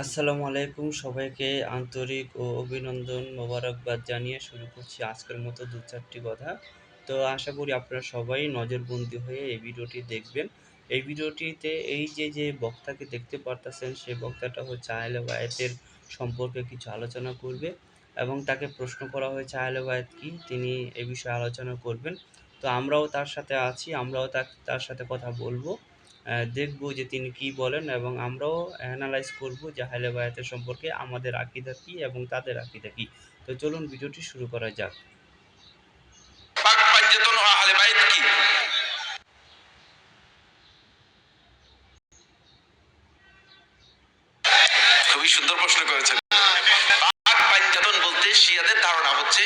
আসসালামু আলাইকুম সবাইকে আন্তরিক ও অভিনন্দন মোবারকবাদ জানিয়ে শুরু করছি আজকের মতো দু চারটি কথা। তো আশা করি আপনারা সবাই নজরবন্দি হয়ে এই ভিডিওটি দেখবেন। এই ভিডিওটিতে এই যে যে বক্তাকে দেখতে পারতেছেন সেই বক্তাটা হচ্ছে আহলে বায়াতের সম্পর্কে কিছু আলোচনা করবে এবং তাকে প্রশ্ন করা হয়েছে, আহলে বায়াত কি? তিনি এ বিষয়ে আলোচনা করবেন। তো আমরাও তার সাথে আছি, আমরাও তার সাথে কথা বলব। দেখব যে তিনি কি বলেন এবং আমরাও অ্যানালাইজ করব যে আহলে বায়াতের সম্পর্কে আমাদের আকিদা কি এবং তাদের আকিদা কি। তো চলুন ভিডিওটি শুরু করা যাক। খুবই সুন্দর প্রশ্ন করেছেন। পাক পাঞ্জাতন বলতে শিয়াদের ধারণা হচ্ছে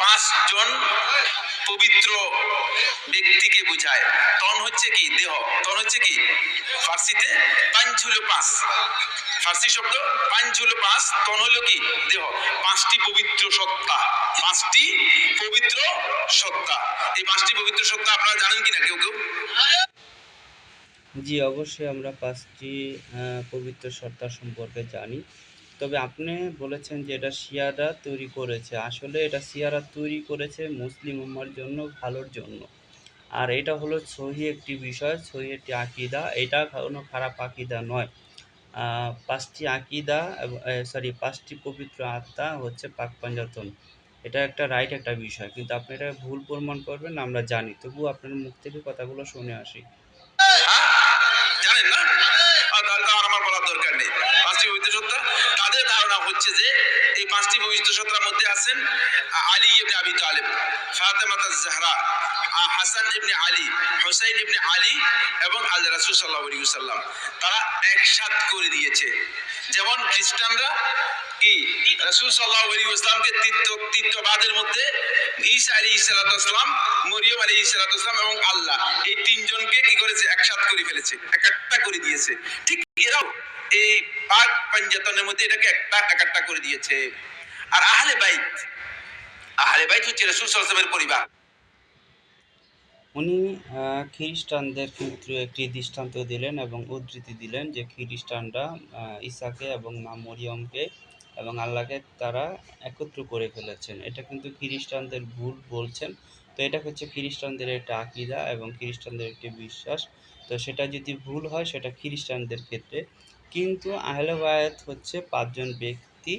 পাঁচজন পবিত্র ব্যক্তিকে বোঝায়। তন হচ্ছে কি? দেহ। তন হচ্ছে কি? ফার্সিতে পাঞ্চ হলো পাঁচ। ফার্সি শব্দ পাঞ্চ হলো পাঁচ। তন হলো কি? দেহ। পাঁচটি পবিত্র সত্তা। পাঁচটি পবিত্র সত্তা। এই পাঁচটি পবিত্র সত্তা আপনারা জানেন কিনা? কেউ কেউ? জি, অবশ্যই আমরা পাঁচটি পবিত্র সত্তা সম্পর্কে জানি। তবে আপনি বলেছেন যে এটা শিয়ারা তৈরি করেছে। আসলে এটা শিয়ারা তৈরি করেছে মুসলিম উম্মার জন্য, ভালোর জন্য। আর এটা হলো সহি একটি বিষয়, সহি একটি আকিদা। এটা কোনো খারাপ আকিদা নয়। পাঁচটি আকিদা সরি পাঁচটি পবিত্র আত্মা হচ্ছে পাক পাঞ্জাতন। এটা একটা রাইট একটা বিষয়। কিন্তু আপনি এটা ভুল প্রমাণ করবেন, আমরা জানি। তবুও আপনার মুখ থেকে কথাগুলো শুনে আসি হ্যাঁ? জানেন না আর তাহলে তো আর আমার বলার দরকার নেই পাঁচটি পবিত্র সত্তা তাদের ধারণা হচ্ছে যে এই পাঁচটি পবিত্র সত্তার মধ্যে আছেন আলী ইবনে আবি তালেব, ফাতেমাতা জাহরা হাসান ইবনে আলী, হোসাইন ইবনে আলী এবং আল্লাহ রাসূল সাল্লাল্লাহু আলাইহি ওয়াসাল্লাম। তারা একসাথ করে দিয়েছে। যেমন খ্রিস্টানরা কি? রাসূল সাল্লাল্লাহু আলাইহি ওয়াসাল্লামকে তৃতীয় তৃতীয়বাদের মধ্যে ঈসা আলাইহিস সালাতু ওয়াসসালাম, মরিয়ম আলাইহিস সালাতু ওয়াসসালাম এবং আল্লাহ এই তিনজনকে কি করেছে? একসাথ করে ফেলেছে একটা করে দিয়েছে। ঠিক এরাও এই পাক পাঞ্জাতনের মধ্যে এটাকে একটা একটা করে দিয়েছে। আর আহলে বাইত আহলে বাইত হচ্ছে রাসূল ওয়াসাল্লামের পরিবার। উনি খ্রিস্টানদের ক্ষেত্রে একটি দৃষ্টান্ত দিলেন এবং উদ্ধৃতি দিলেন যে খ্রিস্টানরা ঈসাকে এবং মা মরিয়মকে এবং আল্লাহকে তারা একত্র করে ফেলেছেন। এটা কিন্তু খ্রিস্টানদের ভুল বলছেন। তো এটা হচ্ছে খ্রিস্টানদের একটা আকিদা এবং খ্রিস্টানদের একটি বিশ্বাস। তো সেটা যদি ভুল হয় সেটা খ্রিস্টানদের ক্ষেত্রে। কিন্তু আহলে বায়াত হচ্ছে পাঁচজন ব্যক্তি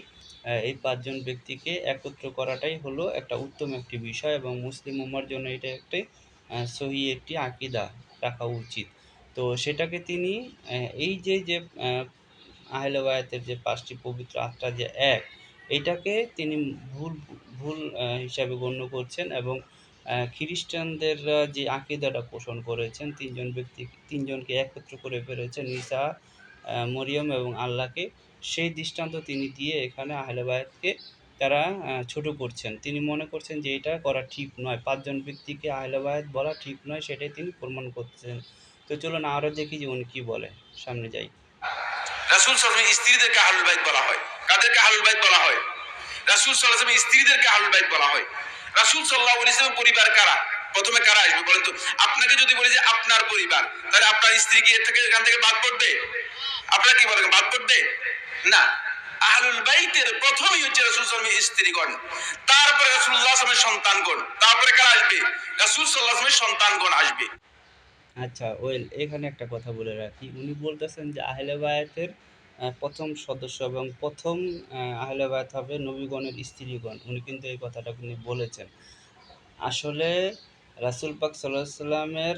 এই পাঁচজন ব্যক্তিকে একত্র করাটাই হলো একটা উত্তম একটি বিষয় এবং মুসলিম উম্মার জন্য এটা একটি সহি একটি আকিদা রাখা উচিত। তো সেটাকে তিনি এই যে যে আহ, আহলে বায়াতের যে পাঁচটি পবিত্র আত্মা যে এক এটাকে তিনি ভুল ভুল হিসাবে গণ্য করছেন এবং খ্রিস্টানদের যে আকিদাটা পোষণ করেছেন, তিনজন ব্যক্তি, তিনজনকে একত্র করে ফেলেছেন ঈসা মরিয়ম এবং আল্লাহকে, সেই দৃষ্টান্ত তিনি দিয়ে এখানে আহলে বায়াতকে তারা ছোট করছেন। তিনি মনে করছেন যে এটা করা ঠিক নয়, পাঁচজন ব্যক্তিকে আহলে বায়াত বলা ঠিক নয়, সেটাই তিনি প্রমাণ করছেন। তো চলুন আরও দেখি যে উনি কী বলে। সামনে যাই। রাসূল সাল্লাল্লাহু স্ত্রীদেরকে আহলুল বাইত বলা হয়। কাদেরকে আহলুল বাইত বলা হয়? রাসূল সাল্লাল্লাহু আলাইহি স্ত্রীদেরকে আহলুল বাইত বলা হয়। রাসূল সাল্লাল্লাহু আলাইহি ওয়াসাল্লামের পরিবার কারা? প্রথমে কারা আসবে বলেন তো? আপনাকে যদি বলি যে আপনার পরিবার, তাহলে আপনার স্ত্রী কি এর থেকে এখান থেকে বাদ পড়বে? আপনারা কি বলেন, বাদ পড়বে? না। আহলুল বাইতের প্রথমেই হচ্ছে রাসূল আলাইহি স্ত্রীগণ। তারপরে আলাইহি ওয়াসাল্লামের সন্তানগণ। তারপরে কারা আসবে? রাসূল আলাইহি ওয়াসাল্লামের সন্তানগণ আসবে। আচ্ছা ওয়েল, এখানে একটা কথা বলে রাখি। উনি বলতেছেন যে আহলে বায়াতের প্রথম সদস্য এবং প্রথম আহ, আহলে বায়াত হবে নবীগণের স্ত্রীগণ। উনি কিন্তু এই কথাটা উনি বলেছেন। আসলে রাসুল পাক সাল্লাহ সাল্লামের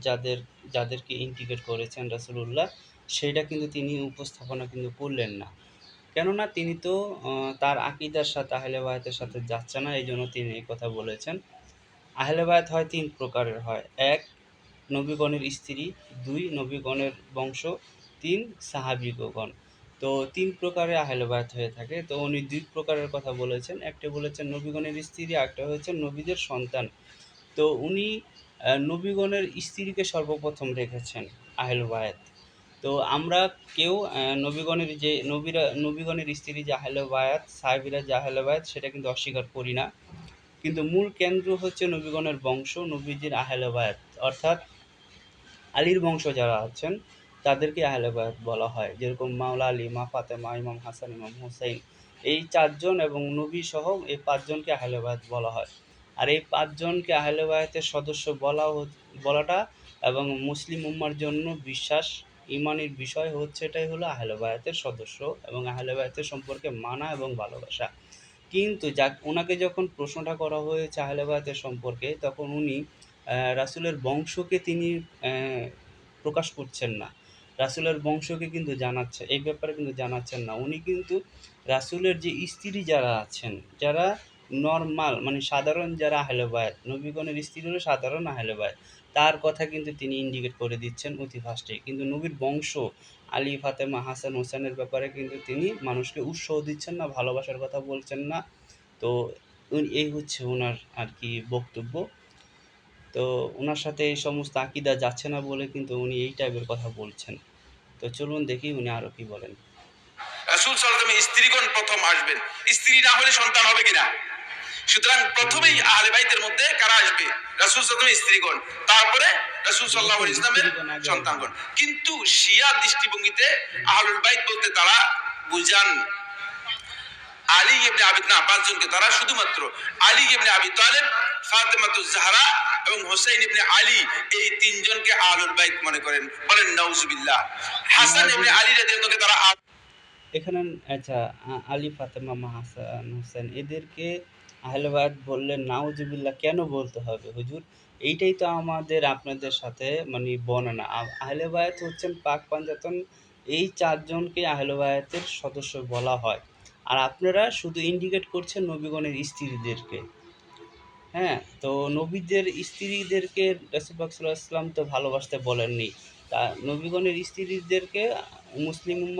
যাদের যাদেরকে ইন্টিগ্রেট করেছেন রাসুলুল্লাহ সেইটা কিন্তু তিনি উপস্থাপনা কিন্তু করলেন না। কেননা তিনি তো তার আকিদার সাথে আহলে বায়াতের সাথে যাচ্ছে না এই জন্য তিনি এই কথা বলেছেন। আহলে বায়াত হয় তিন প্রকারের হয়। এক নবীগণের স্ত্রী। দুই নবীগণের বংশ। তিন সাহাবিগণ তো তিন প্রকারে আহলে হয়ে থাকে। তো উনি দুই প্রকারের কথা বলেছেন। একটা বলেছেন নবীগণের স্ত্রী একটা হয়েছে নবীদের সন্তান। তো উনি নবীগণের স্ত্রীকে সর্বপ্রথম রেখেছেন আহলে তো আমরা কেউ নবীগণের যে, নবীরা, নবীগণের স্ত্রী যে আহলে বায়াত সাহেবিরা যে আহলে সেটা কিন্তু অস্বীকার করি না। কিন্তু মূল কেন্দ্র হচ্ছে নবীগণের বংশ, নবীজির আহলে অর্থাৎ আলীর বংশ যারা আছেন তাদেরকে আহলে বায়াত বলা হয়। যেরকম মাওলা আলী মা ফাতেমা, ইমাম হাসান, ইমাম হুসাইন। এই চারজন এবং নবী সহ এই পাঁচজনকে আহলে বায়াত বলা হয়। আর এই পাঁচজনকে আহলে বায়াতের সদস্য বলা বলাটা এবং মুসলিম উম্মার জন্য বিশ্বাস, ইমানের বিষয় হচ্ছে এটাই হলো আহলে বায়াতের সদস্য এবং আহলে বায়াতের সম্পর্কে মানা এবং ভালোবাসা। কিন্তু যা ওনাকে যখন প্রশ্নটা করা হয়েছে আহলে বায়াতের সম্পর্কে, তখন উনি রাসূলের বংশকে তিনি প্রকাশ করছেন না। রাসূলের বংশকে কিন্তু জানাচ্ছে, এই ব্যাপারে কিন্তু জানাচ্ছেন না। উনি কিন্তু রাসূলের যে স্ত্রী যারা আছেন, যারা নর্মাল মানে সাধারণ যারা আহলে বায়াত নবীগণের স্ত্রী হলো সাধারণ আহলে তার কথা কিন্তু তিনি ইন্ডিকেট করে দিচ্ছেন অতি ফার্স্টে কিন্তু নবীর বংশ, আলী, ফাতেমা, হাসান, হোসেনের ব্যাপারে কিন্তু তিনি মানুষকে উৎসাহ দিচ্ছেন না, ভালোবাসার কথা বলছেন না। তো এই হচ্ছে ওনার আর কি বক্তব্য। তো ওনার সাথে এই সমস্ত আকিদা যাচ্ছে না বলে কিন্তু উনি এই টাইপের কথা বলছেন। তো চলুন দেখি উনি আরও কি বলেন। রাসূল সাল্লাল্লাহু স্ত্রীগণ প্রথম আসবেন। স্ত্রী না হলে সন্তান হবে কিনা? সুতরাং প্রথমেই আহলে বাইতের মধ্যে কারা আসবে? রাসূল সাল্লাল্লাহু স্ত্রীগণ, তারপরে রাসূল আলাইহি ইসলামের সন্তানগণ। কিন্তু শিয়া দৃষ্টিভঙ্গিতে আহলুল বাইত বলতে তারা বুঝান, আলী ইবনে আবি, না, পাঁচজনকে, তারা শুধুমাত্র আলী ইবনে আবি তালেব, ফাতেমাতুজ জাহরা এবং হোসেন ইবনে আলী এই তিনজনকে আহলুল বাইত মনে করেন। বলেন নাউজুবিল্লাহ। হাসান ইবনে আলী রাদিয়াল্লাহু তারা এখানে আচ্ছা আলী ফাতেমা মা হাসান হোসেন এদেরকে আহলেবাদ বললেন নাউজুবিল্লাহ কেন বলতে হবে হুজুর? এইটাই তো আমাদের আপনাদের সাথে মানে বর্ণনা। আহলেবায়াত হচ্ছেন পাক পাঞ্জাতন এই চারজনকে আহলেবায়াতের সদস্য বলা হয়। আর আপনারা শুধু ইন্ডিকেট করছেন নবীগণের স্ত্রীদেরকে। হ্যাঁ তো নবীদের স্ত্রীদেরকে রাসুলবাক ইসলাম তো ভালোবাসতে বলেননি। তা নবীগণের স্ত্রীদেরকে মুসলিম